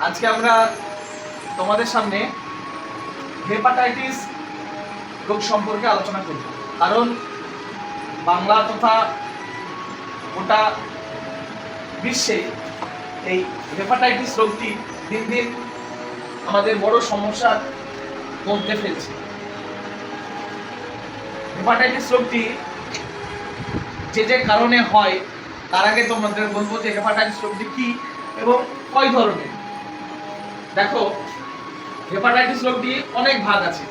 আজকে আমরা তোমাদের সামনে হেপাটাইটিস রোগ সম্পর্কে আলোচনা করব। কারণ বাংলা তথা গোটা বিশ্বে এই হেপাটাইটিস রোগটি দিন দিন আমাদের বড় সমস্যার মধ্যে ফেলছে। হেপাটাইটিস রোগটি যে যে কারণে হয়, তার আগে তোমাদের বলব যে হেপাটাইটিস রোগটি কি এবং কয় ধরনের? দেখো হেপাটাইটিস রোগটি অনেক ভাগ আছে।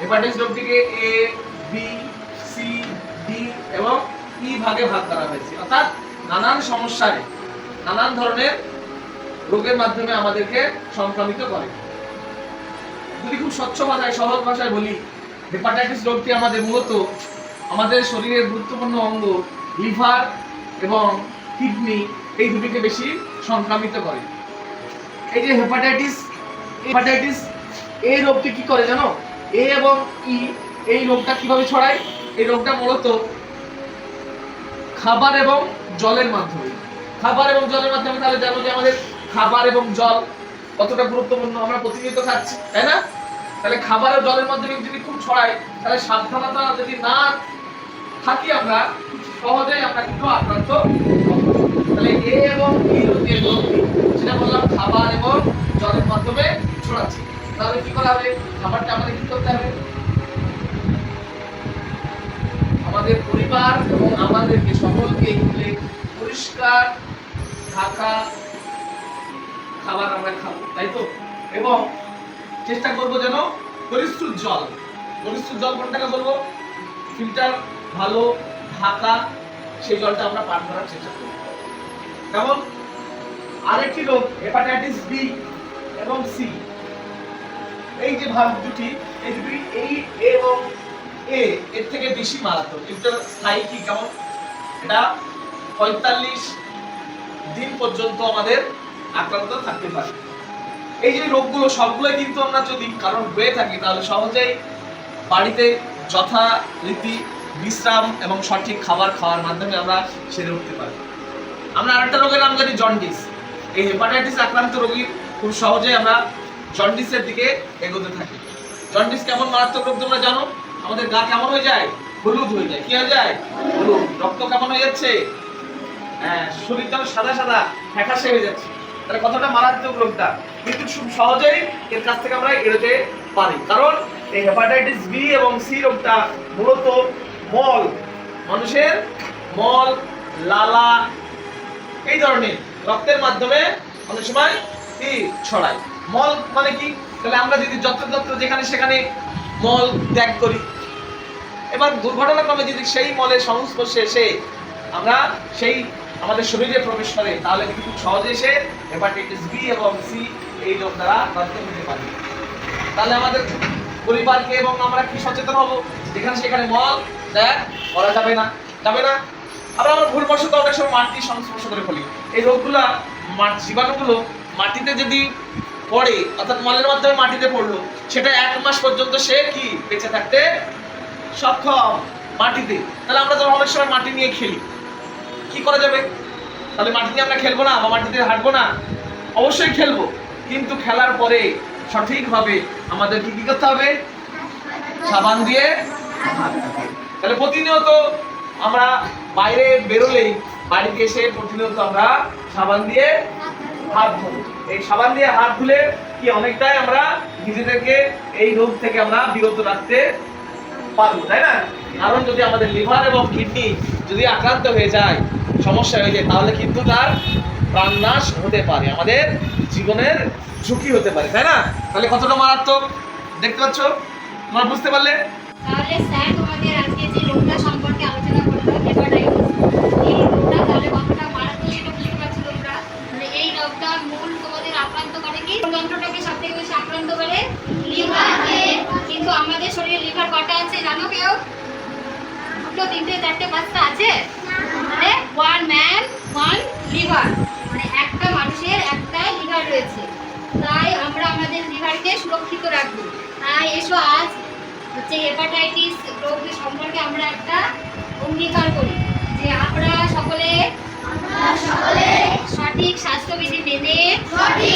হেপাটাইটিস রোগটিকে এ বি সি ডি এবং ই ভাগে ভাগ করা হয়েছে। অর্থাৎ নানান সমস্যায়, নানান ধরনের রোগের মাধ্যমে আমাদেরকে সংক্রামিত করে। যদি খুব স্বচ্ছ ভাষায়, সহজ ভাষায় বলি হেপাটাইটিস রোগটি আমাদের মূলত আমাদের শরীরের গুরুত্বপূর্ণ অঙ্গ লিভার এবং কিডনি এই দুটিকে বেশি সংক্রামিত করে। এই যে হেপাটাইটিস হেপাটাইটিস এই রোগটি কি করে জানো? এ এবং ই, এই রোগটা কীভাবে ছড়ায়? এই রোগটা মূলত খাবার এবং জলের মাধ্যমে। খাবার এবং জলের মাধ্যমে তাহলে জানো যে আমাদের খাবার এবং জল কতটা গুরুত্বপূর্ণ? আমরা প্রতিনিয়ত খাচ্ছি, তাই না? তাহলে খাবার ও জলের মাধ্যমে যদি খুব ছড়ায়, তাহলে সাবধানতা যদি না থাকি আমরা সহজেই আমরা কিন্তু আক্রান্ত এ এবং ই রোগের রোগটি সেটা বললাম খাবার এবং জলের মাধ্যমে ছড়াচ্ছে। তাহলে কি করা হবে? খাবারটা আমাদের কি করতে হবে? আমাদের পরিবার এবং আমাদেরকে সকলকে মিলে পরিষ্কার ঢাকা খাবার আমরা খাব, তাই তো? এবং চেষ্টা করব যেন পরিশ্রুত জল পরিশ্রুত জল কোনটাকে বলব? ফিল্টার ভালো, ঢাকা, সেই জলটা আমরা পান করার চেষ্টা করব। কেমন আরেকটি রোগ হেপাটাইটিস বি এবং সি এই যে ভাগ দুটি, এই দুটি এই এবং এ এর থেকে বেশি মারাত্মক। এটা স্থায়ী কি? কেমন? এটা পঁয়তাল্লিশ দিন পর্যন্ত আমাদের আক্রান্ত থাকতে পারে। এই যে রোগগুলো সবগুলো কিন্তু আমরা যদি কারণ হয়ে থাকি, তাহলে সহজেই বাড়িতে যথারীতি বিশ্রাম এবং সঠিক খাবার খাওয়ার মাধ্যমে আমরা সেরে উঠতে পারি। আমরা আরেকটা রোগের নাম জানি জন্ডিস। এই হেপাটাইটিস আক্রান্ত রোগী খুব সহজেই আমরা জন্ডিসের দিকে এগোতে থাকি। জন্ডিস কেমন মারাত্মক রোগ তোমরা জানো? আমাদের গা কেমন হয়ে যায়? হলুদ হয়ে যায়। কি হয়ে যায়? হলুদ। রক্ত কেমন হয়ে যাচ্ছে? হ্যাঁ শরীর যেন সাদা সাদা, ফ্যাকাশে হয়ে যাচ্ছে। তাহলে কতটা মারাত্মক রোগটা? কিন্তু খুব সহজেই এর কাছ থেকে আমরা এড়োতে পারি। কারণ এই হেপাটাইটিস বি এবং সি রোগটা মূলত মল। মানুষের মল, লালা এই ধরনের রক্তের মাধ্যমে অনেক সময় কি ছড়ায়। মল মানে কি? তাহলে আমরা যদি যত্রতত্র যেখানে সেখানে মল ত্যাগ করি, এবার দুর্ঘটনাক্রমে যদি সেই মলের সংস্পর্শে এসে আমরা সেই আমাদের শরীরে প্রবেশ করে, তাহলে কিন্তু খুব সহজে এসে হেপাটাইটিস বি এবং সি এই রোগ দ্বারা আক্রান্ত হতে পারে। তাহলে আমাদের পরিবারকে এবং আমরা কি সচেতন হব? যেখানে সেখানে মল ত্যাগ করা যাবে না। যাবে না? আবার আমরা ভুলবশত অনেক সময় মাটি সংস্পর্শ করে ফেলি। এই রোগগুলা জীবাণুগুলো মাটিতে যদি পড়ে, অর্থাৎ মলের মাধ্যমে মাটিতে পড়ল, সেটা এক মাস পর্যন্ত সে কি? বেঁচে থাকতে সক্ষম মাটিতে। তাহলে আমরা তো অনেক সময় মাটি নিয়ে খেলি। কি করা যাবে? তাহলে মাটি নিয়ে আমরা খেলব না বা মাটিতে হাঁটবো না? অবশ্যই খেলব। কিন্তু খেলার পরে সঠিকভাবে আমাদের কি কি করতে হবে? সাবান দিয়ে। তাহলে প্রতিনিয়ত আমরা বাইরে বেরোলেই বাড়িতে এসে প্রতিনিয়ত আমরা সাবান দিয়ে হাত ধুবো এই সাবান দিয়ে হাত ধুলে কি অনেকটাই আমরা নিজেদেরকে এই রোগ থেকে আমরা বিরত রাখতে পারব, তাই না? কারণ যদি আমাদের লিভার এবং কিডনি যদি আক্রান্ত হয়ে যায়, সমস্যা হয়ে যায়, তাহলে কিন্তু তার প্রাণনাশ হতে পারে, আমাদের জীবনের ঝুঁকি হতে পারে, তাই না? তাহলে কতটা মারাত্মক? দেখতে পাচ্ছ? তোমরা বুঝতে পারলে? তাহলে স্যার, তোমাদের আজকে যে আক্রান্ত করে কিন্তু আমাদের শরীরে লিভার কটা আছে জানো কেউ? দুটো তিনটে চারটে পাঁচটা আছে? মানে ওয়ান ম্যান ওয়ান লিভার মানে একটা মানুষের একটাই লিভার রয়েছে। তাই আমরা আমাদের লিভারকে সুরক্ষিত রাখব। তাই এসো আজ হচ্ছে হেপাটাইটিস রোগ সম্পর্কে আমরা একটা অঙ্গীকার করি। যে আমরা সকলে সকলে সঠিক স্বাস্থ্যবিধি মেনে সঠিক